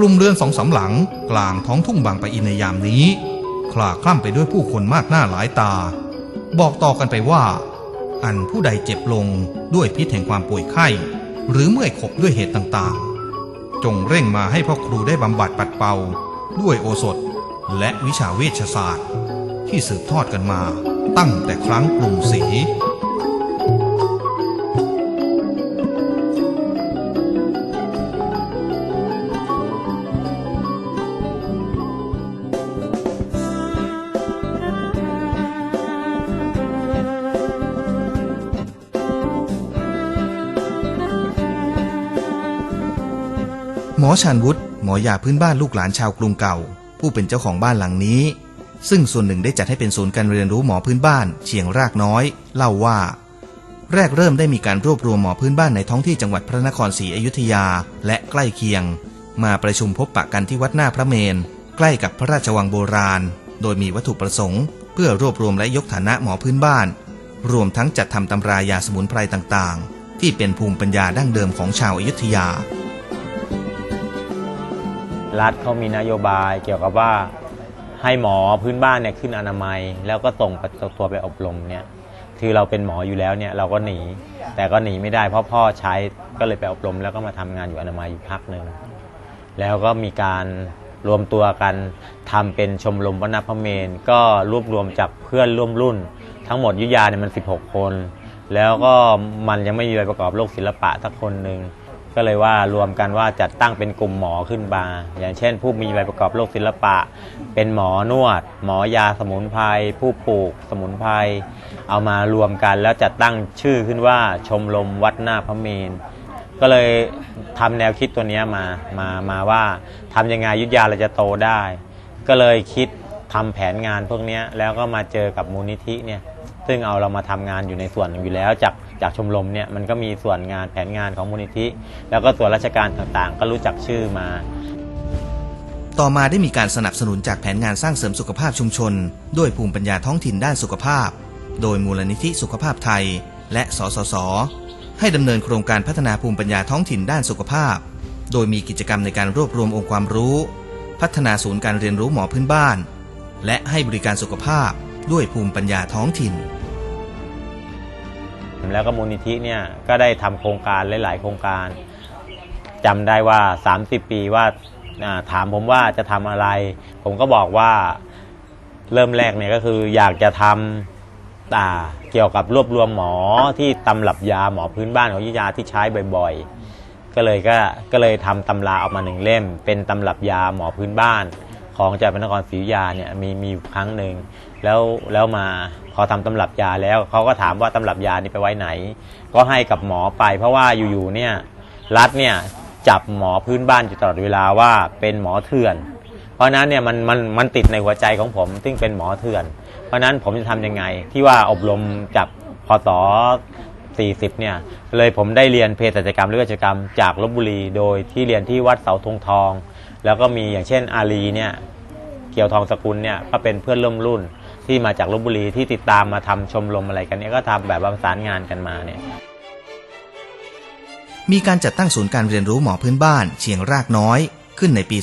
กลุ่มเรือนสองสามหลัง กลางท้องทุ่งบางปะอินในยามนี้ คลาคล่ำไปด้วยผู้คนมากหน้าหลายตา บอกต่อกันไปว่า อันผู้ใดเจ็บลงด้วยพิษแห่งความป่วยไข้ หรือเมื่อยขบด้วยเหตุต่างๆ จงเร่งมาให้พ่อครูได้บำบัดปัดเป่า ด้วยโอสถและวิชาเวชศาสตร์ ที่สืบทอดกันมาตั้งแต่ครั้งกรุงศรี อชานวุฒิหมอยาพื้นบ้านลูกหลานชาวกรุงเก่า ผู้เป็นเจ้าของบ้านหลังนี้ ซึ่งส่วนหนึ่งได้จัดให้เป็นศูนย์การเรียนรู้หมอพื้นบ้าน เชียงรากน้อย เล่าว่า แรกเริ่มได้มีการรวบรวมหมอพื้นบ้านในท้องที่จังหวัดพระนครศรีอยุธยาและใกล้เคียง มาประชุมพบปะกันที่วัดหน้าพระเมน ใกล้กับพระราชวังโบราณ โดยมีวัตถุประสงค์ เพื่อรวบรวมและยกฐานะหมอพื้นบ้าน รวมทั้งจัดทำตำรายาสมุนไพรต่างๆ ที่เป็นภูมิปัญญาดั้งเดิมของชาวอยุธยา รัฐเขามีนโยบายเกี่ยวกับว่าให้หมอพื้นบ้านเนี่ยขึ้นอนามัย แล้วก็ส่งตัวไปอบรมเนี่ยคือเราเป็นหมออยู่แล้วเนี่ยเราก็หนี แต่ก็หนีไม่ได้เพราะพ่อใช้ก็เลยไปอบรม แล้วก็มาทำงานอยู่อนามัยอยู่พักหนึ่งแล้วก็มีการรวมตัวกันทำเป็นชมรมวรรณพเมน ก็รวบรวมจากเพื่อนร่วมรุ่น ทั้งหมดยุยาเนี่ยมัน 16 คน แล้วก็มันยังไม่มีใบประกอบโรคศิลปะสักคนหนึ่ง ก็เลยว่ารวมกันว่าจัดตั้งเป็นกลุ่มหมอขึ้นมา อย่างเช่น ผู้มีใบประกอบโรคศิลปะ เป็นหมอนวด หมอยาสมุนไพรผู้ปลูกสมุนไพรเอามารวมกันแล้วจัดตั้งชื่อขึ้นว่าชมรมวัดหน้าพระเมนก็เลยทำแนวคิดตัวนี้มามามาว่าทำยังไงยุทธยาเราจะโตได้ ก็เลยคิดทำแผนงานพวกนี้แล้วก็มาเจอกับมูลนิธิเนี่ยซึ่งเอาเรามาทำงานอยู่ในส่วนอยู่แล้วจาก จากชมรมเนี่ยมันก็มีส่วนงานแผนงานของมูลนิธิ แล้วก็ส่วนราชการต่างๆ ก็รู้จักชื่อมา ต่อมาได้มีการสนับสนุนจากแผนงานสร้างเสริมสุขภาพชุมชน ด้วยภูมิปัญญาท้องถิ่นด้านสุขภาพ โดยมูลนิธิสุขภาพไทย และสสส ให้ดำเนินโครงการพัฒนาภูมิปัญญาท้องถิ่นด้านสุขภาพ โดยมีกิจกรรมในการรวบรวมองค์ความรู้ พัฒนาศูนย์การเรียนรู้หมอพื้นบ้าน และให้บริการสุขภาพด้วยภูมิปัญญาท้องถิ่น แล้วก็มูลนิธิเนี่ยก็ได้ทำโครงการหลาย ๆ โครงการจำได้ว่า 30 ปีว่าถามผมว่าจะทำอะไร ผมก็บอกว่าเริ่มแรกเนี่ยก็คืออยากจะทำอ่าเกี่ยวกับรวบรวมหมอที่ตำรับยาหมอพื้นบ้านของยุยาที่ใช้บ่อยๆ ก็เลยก็ก็เลยทำตำราออกมาหนึ่งเล่ม เป็นตำรับยาหมอพื้นบ้าน ของจังหวัดพระนครศรีอยุธยาเนี่ยมีมีอยู่ครั้งหนึ่งแล้วแล้วมา พอทำตำรับยาแล้ว เขาก็ถามว่าตำรับยานี่ไปไว้ไหน ก็ให้กับหมอไป เพราะว่าอยู่ๆเนี่ยรัฐเนี่ยจับหมอพื้นบ้านอยู่ตลอดเวลาว่าเป็นหมอเถื่อน เพราะนั้นเนี่ยมันมันมันติดในหัวใจของผมซึ่งเป็นหมอเถื่อน เพราะนั้นผมจะทำยังไง ที่ว่าอบรมจากพศ40เนี่ยเลยผมได้เรียนเภสัชกรรมหรือเวชกรรมจากลบบุรี โดยที่เรียนที่วัดเสาธงทอง แล้วก็มีอย่างเช่นอาลีเนี่ยเกี่ยวทองสกุลเนี่ยก็เป็นเพื่อนร่วมรุ่น ที่มาจากลบบุรีที่ติดตามมาทำชมรมอะไรกันเนี่ยก็ทำแบบประสานงานกันมาเนี่ยมีการจัดตั้งศูนย์การเรียนรู้หมอพื้นบ้าน เชียงรากน้อยขึ้นในปี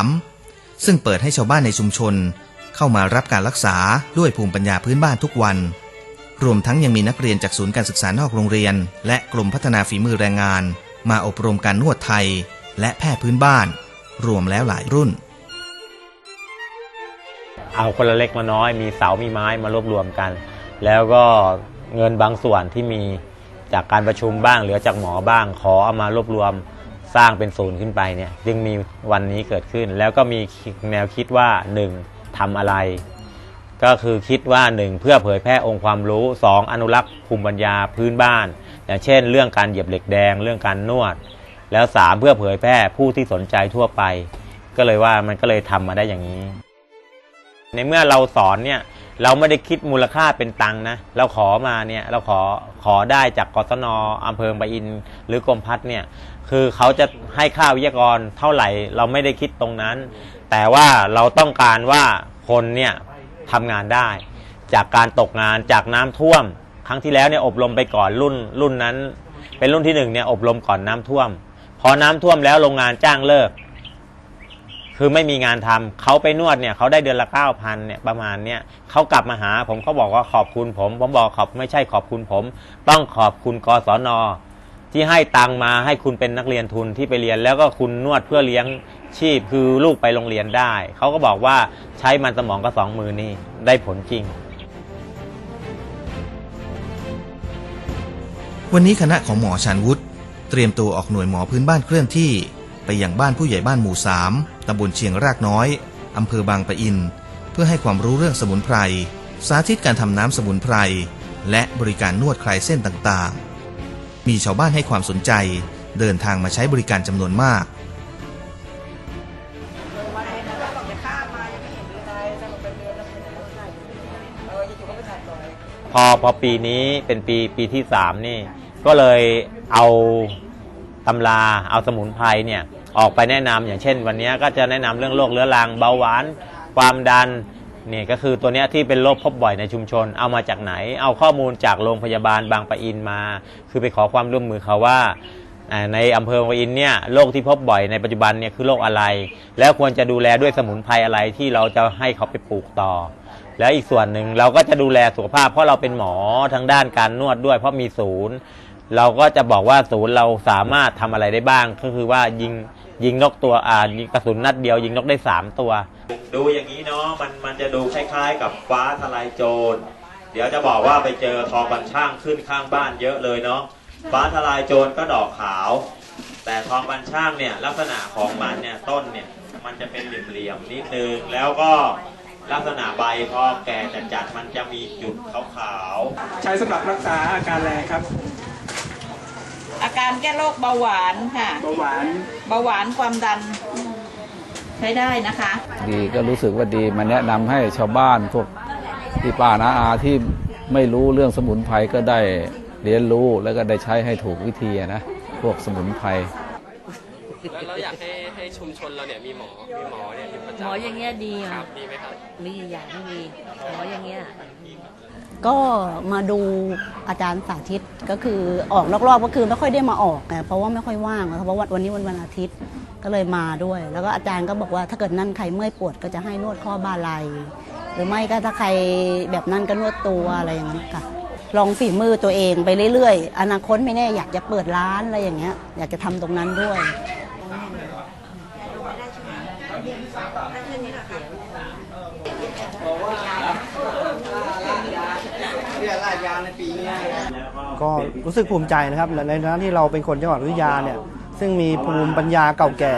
2553 ซึ่งเปิดให้ชาวบ้านในชุมชน เข้ามารับการรักษาด้วยภูมิปัญญาพื้นบ้านทุกวัน รวมทั้งยังมีนักเรียนจากศูนย์การศึกษานอกโรงเรียน และกรมพัฒนาฝีมือแรงงาน มาอบรมการนวดไทย และแพทย์พื้นบ้าน รวมแล้วหลายรุ่น เอาคนละเล็กมาน้อย มีเสามีไม้มารวบรวมกัน แล้วก็เงินบางส่วนที่มีจากการประชุมบ้างเหลือจากหมอบ้าง ขอเอามารวบรวมสร้างเป็นศูนย์ขึ้นไปเนี่ยจึงมีวันนี้เกิดขึ้น แล้วก็มีแนวคิดว่า 1. ทำอะไร ก็คือคิดว่า 1. เพื่อเผยแพร่องค์ความรู้ 2. อนุรักษ์ภูมิปัญญาพื้นบ้าน อย่างเช่น เรื่องการเหยียบเหล็กแดงเรื่องการนวด แล้ว 3. เพื่อเผยแพร่ผู้ที่สนใจทั่วไป ก็เลยว่ามันก็เลยทำมาได้อย่างนี้ ในเมื่อเราสอนเนี่ยเราไม่ได้คิดมูลค่าเป็นตังนะ เราขอมาเนี่ยเราขอขอได้จากกศนอำเภอบางอินหรือกรมพัฒน์เนี่ยคือเขาจะให้ค่าวิทยากรเท่าไหร่ เราไม่ได้คิดตรงนั้น แต่ว่าเราต้องการว่าคนเนี่ยทำงานได้ จากการตกงานจากน้ำท่วม ครั้งที่แล้วเนี่ยอบรมไปก่อนรุ่นรุ่นนั้น เป็นรุ่นที่หนึ่งเนี่ยอบรมก่อนน้ำท่วม พอน้ำท่วมแล้วโรงงานจ้างเลิก คือไม่มีงานทำเขาไปนวดเนี่ยเขาได้เดือนละเก้าพันเนี่ยประมาณเนี่ยเขากลับมาหาผมเขาบอกว่าขอบคุณผม ผมบอกขอบไม่ใช่ขอบคุณผม ต้องขอบคุณกศนที่ให้ตังมาให้คุณเป็นนักเรียนทุนที่ไปเรียน แล้วก็คุณนวดเพื่อเลี้ยงชีพคือลูกไปโรงเรียนได้ เขาก็บอกว่าใช้มันสมองกับสองมือนี่ได้ผลจริง วันนี้คณะของหมอชันวุฒิเตรียมตัวออกหน่วยหมอพื้นบ้านเคลื่อนที่ ไปยังบ้านผู้ใหญ่บ้านหมู่3 ตำบลเชียงรากน้อย อำเภอบางปะอิน เพื่อให้ความรู้เรื่องสมุนไพร สาธิตการทำน้ำสมุนไพร และบริการนวดคลายเส้นต่างๆ มีชาวบ้านให้ความสนใจเดินทางมาใช้บริการจำนวนมากพอพอปีนี้เป็นปีปีที่สามนี่ ก็เลยเอาตำราเอาสมุนไพรเนี่ย ออกไปแนะนำอย่างเช่น วันนี้ก็จะแนะนำเรื่องโรคเรื้อรังเบาหวาน ความดันนี่ก็คือตัวเนี้ยที่เป็นโรคพบบ่อยในชุมชน เอามาจากไหน เอาข้อมูลจากโรงพยาบาลบางปะอินมา คือไปขอความร่วมมือเขาว่าในอำเภอปะอินเนี่ยโรคที่พบบ่อยในปัจจุบันเนี่ยคือโรคอะไร แล้วควรจะดูแลด้วยสมุนไพรอะไรที่เราจะให้เขาไปปลูกต่อ แล้วอีกส่วนหนึ่งเราก็จะดูแลสุขภาพ เพราะเราเป็นหมอทางด้านการนวดด้วย เพราะมีศูนย์ เราก็จะบอกว่าศูนย์เราสามารถทำอะไรได้บ้าง ก็คือว่ายิงยิงนกตัวอ่ายิงกระสุนนัดเดียว ยิงนกได้สามตัว ดูอย่างนี้เนาะมันมันจะดูคล้ายๆ กับฟ้าทลายโจร เดี๋ยวจะบอกว่าไปเจอทองบันช่างขึ้นข้างบ้านเยอะเลยเนาะฟ้าทลายโจรก็ดอกขาว แต่ทองบันช่างเนี่ยลักษณะของมันเนี่ยต้นเนี่ยมันจะเป็นเหลี่ยมๆนิดนึงแล้วก็ลักษณะใบพอแก่จัดๆมันจะมีจุดขาวๆใช้สำหรับรักษาอาการแรงครับอา การแก้โรคเบาหวานค่ะ เบาหวานเบาหวานความดันใช้ได้นะคะ ดีก็รู้สึกว่าดีมาแนะนำให้ชาวบ้านพวกที่ป้านาอาที่ไม่รู้เรื่องสมุนไพรก็ได้เรียนรู้แล้วก็ได้ใช้ให้ถูกวิธีอะนะพวกสมุนไพร แล้วเราอยากให้ให้ชุมชนเราเนี่ยมีหมอ มีหมอเนี่ยอยู่ประหมจำออย่างเงี้ยดีครัอะบดีไหมครับ มีอย่างที่มีหมออย่างเงี้ย ก็มาดูอาจารย์สาธิตก็คือออกรอบๆก็คือไม่ค่อยได้มาออกไงเพราะว่าไม่ค่อยว่างเพราะว่าวันนี้วันวันอาทิตย์ก็เลยมาด้วย แล้วก็อาจารย์ก็บอกว่าถ้าเกิดนั่นใครเมื่อยปวดก็จะให้นวดข้อบ่าไหล่หรือไม่ก็ถ้าใครแบบนั้นก็นวดตัวอะไรอย่างนี้ค่ะลองฝีมือตัวเองไปเรื่อยๆ อนาคตไม่แน่อยากจะเปิดร้านอะไรอย่างเงี้ยอยากจะทำตรงนั้นด้วย ก็รู้สึกภูมิใจนะครับในฐานะที่เราเป็นคนจังหวัดอยุธยาเนี่ยซึ่งมีภูมิปัญญาเก่าแก่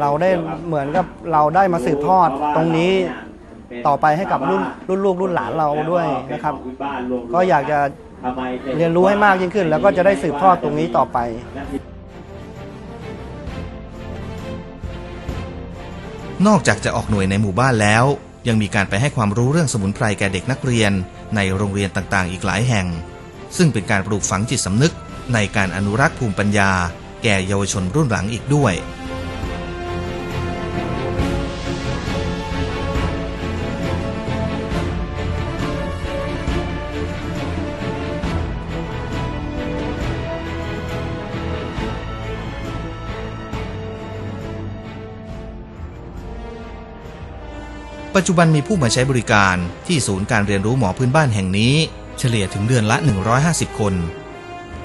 เราได้เหมือนกับเราได้มาสืบทอดตรงนี้ต่อไปให้กับรุ่นรุ่นลูกรุ่นหลานเราด้วยนะครับ ก็อยากจะเรียนรู้ให้มากยิ่งขึ้น แล้วก็จะได้สืบทอดตรงนี้ต่อไปนอกจากจะออกหน่วยในหมู่บ้านแล้ว ยังมีการไปให้ความรู้เรื่องสมุนไพรแก่เด็กนักเรียน ในโรงเรียนต่างๆ อีกหลายแห่ง ซึ่งเป็นการปลูกฝังจิตสำนึกในการอนุรักษ์ภูมิปัญญา แก่เยาวชนรุ่นหลังอีกด้วย จจุบันมีผู้มาใช้บริการที่ศูนย์การเรียนรู้หมอพื้นบ้านแห่งนี้ เฉลี่ยถึงเดือนละ 150 คน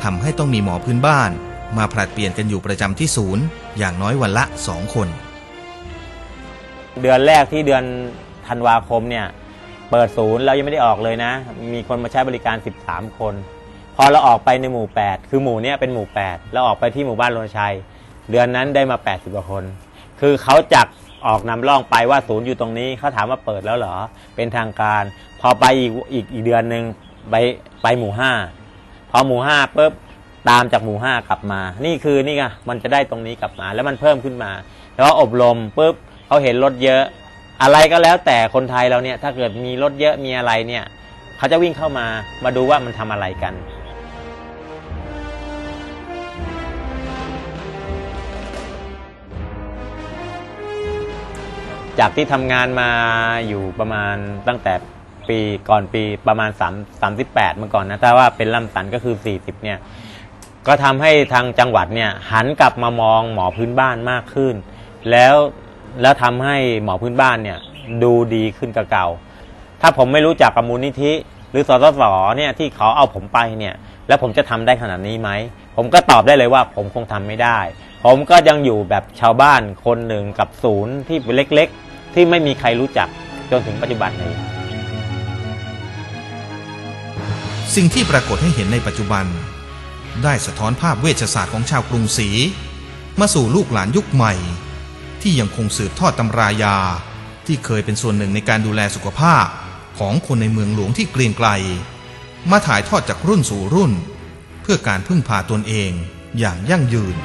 ทำให้ต้องมีหมอพื้นบ้าน มาผลัดเปลี่ยนกันอยู่ประจำที่ศูนย์ อย่างน้อยวันละ 2 คน เดือนแรกที่เดือนธันวาคมเนี่ยเปิดศูนย์เรายังไม่ได้ออกเลยนะ มีคนมาใช้บริการ 13 คน พอเราออกไปในหมู่ 8 คือหมู่เนี้ยเป็นหมู่ 8 แล้วออกไปที่หมู่บ้านโรนชัย เดือนนั้นได้มา 80กว่าคน คือเขาจัก ออกนำร่องไปว่าศูนย์อยู่ตรงนี้เขาถามว่าเปิดแล้วเหรอ เป็นทางการ พอไปอีกอีกอีกเดือนหนึ่งไปไปหมู่5พอหมู่5ปุ๊บตามจากหมู่5กลับมา นี่คือนี่ไงมันจะได้ตรงนี้กลับมาแล้วมันเพิ่มขึ้นมา แล้วอบรมปุ๊บเขาเห็นรถเยอะ อะไรก็แล้วแต่คนไทยเราเนี่ยถ้าเกิดมีรถเยอะมีอะไรเนี่ยเขาจะวิ่งเข้ามามาดูว่ามันทำอะไรกัน จากที่ทำงานมาอยู่ประมาณตั้งแต่ปีก่อนปีประมาณ3 38เมื่อก่อนนะถ้าว่าเป็นลำสันก็คือ 40 เนี่ย ก็ทำให้ทางจังหวัดเนี่ยหันกลับมามองหมอพื้นบ้านมากขึ้น แล้วแล้วทำให้หมอพื้นบ้านเนี่ยดูดีขึ้นกับเก่า ถ้าผมไม่รู้จักกับมูลนิธิ หรือสสสเนี่ยที่เขาเอาผมไปเนี่ย แล้วผมจะทำได้ขนาดนี้ไหม ผมก็ตอบได้เลยว่าผมคงทำไม่ได้ ผมก็ยังอยู่แบบชาวบ้านคนหนึ่งกับศูนย์ที่เล็กๆ ที่ไม่มีใครรู้จักจนถึงปัจจุบันนี้ สิ่งที่ปรากฏให้เห็นในปัจจุบัน ได้สะท้อนภาพเวชศาสตร์ของชาวกรุงศรีมาสู่ลูกหลานยุคใหม่ ที่ยังคงสืบทอดตำรายา ที่เคยเป็นส่วนหนึ่งในการดูแลสุขภาพของคนในเมืองหลวงที่เกรียงไกล มาถ่ายทอดจากรุ่นสู่รุ่น เพื่อการพึ่งพาตนเองอย่างยั่งยืน